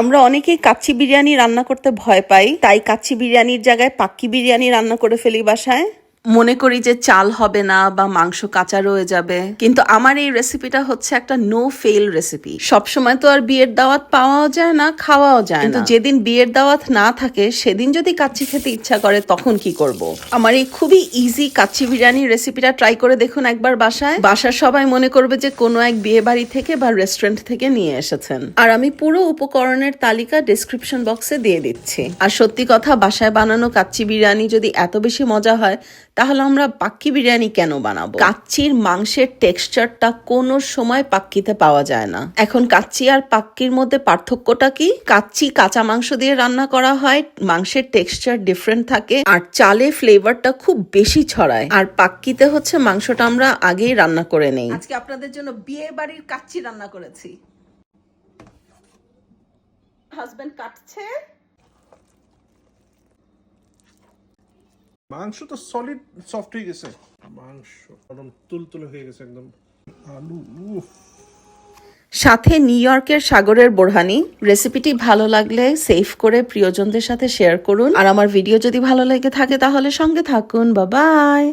আমরা অনেকেই কাচ্চি বিরিয়ানি রান্না করতে ভয় পাই, তাই কাচ্চি বিরিয়ানির জায়গায় পাক্কি বিরিয়ানি রান্না করে ফেলি বাসায়। মনে করি যে চাল হবে না বা মাংস কাঁচা রয়ে যাবে। কিন্তু আমার এই রেসিপিটা হচ্ছে একটা নো ফেল রেসিপি সবসময় তো আর বিয়ের দাওয়াত পাওয়াও যায় না খাওয়াও যায় কিন্তু যেদিন বিয়ের দাওয়াত না থাকে সেদিন যদি কাচ্চি খেতে ইচ্ছা করে তখন কি করব। আমার এই খুবই ইজি কাচ্চি বিরিয়ানি রেসিপিটা ট্রাই করে দেখুন একবার বাসায়। বাসার সবাই মনে করবে যে কোনো এক বিয়ে বাড়ি থেকে বা রেস্টুরেন্ট থেকে নিয়ে এসেছেন। আর আমি পুরো উপকরণের তালিকা ডেসক্রিপশন বক্সে দিয়ে দিচ্ছি। আর সত্যি কথা বাসায় বানানো কাচ্চি বিরিয়ানি যদি এত বেশি মজা হয় তাহলে আমরা পাক্কি বিরিয়ানি কেন বানাবো? কাচ্চির মাংসের টেক্সচারটা কোনো সময় পাক্কিতে পাওয়া যায় না? এখন কাচ্চি আর পাক্কির মধ্যে পার্থক্যটা কি? কাচ্চি কাঁচা মাংস দিয়ে রান্না করা হয় মাংসের টেক্সচার ডিফারেন্ট থাকে আর চালে ফ্লেভারটা খুব বেশি ছড়ায়। আর পাক্কিতে হচ্ছে মাংসটা আমরা আগেই রান্না করে নেই। আজকে আপনাদের জন্য বিয়ে বাড়ির কাচ্চি রান্না করেছি। হাজবেন্ড কাটছে। মাংস তো সলিড সফট হয়ে গেছে। মাংস একদম তুলতুলে হয়ে গেছে একদম। আলু উফ। সাথে নিউ ইয়র্কের সাগরের বোরহানি। রেসিপিটি ভালো লাগলে সেভ করে প্রিয়জনদের সাথে শেয়ার করুন। আর আমার ভিডিও যদি ভালো লেগে থাকে তাহলে সঙ্গে থাকুন। বাবাই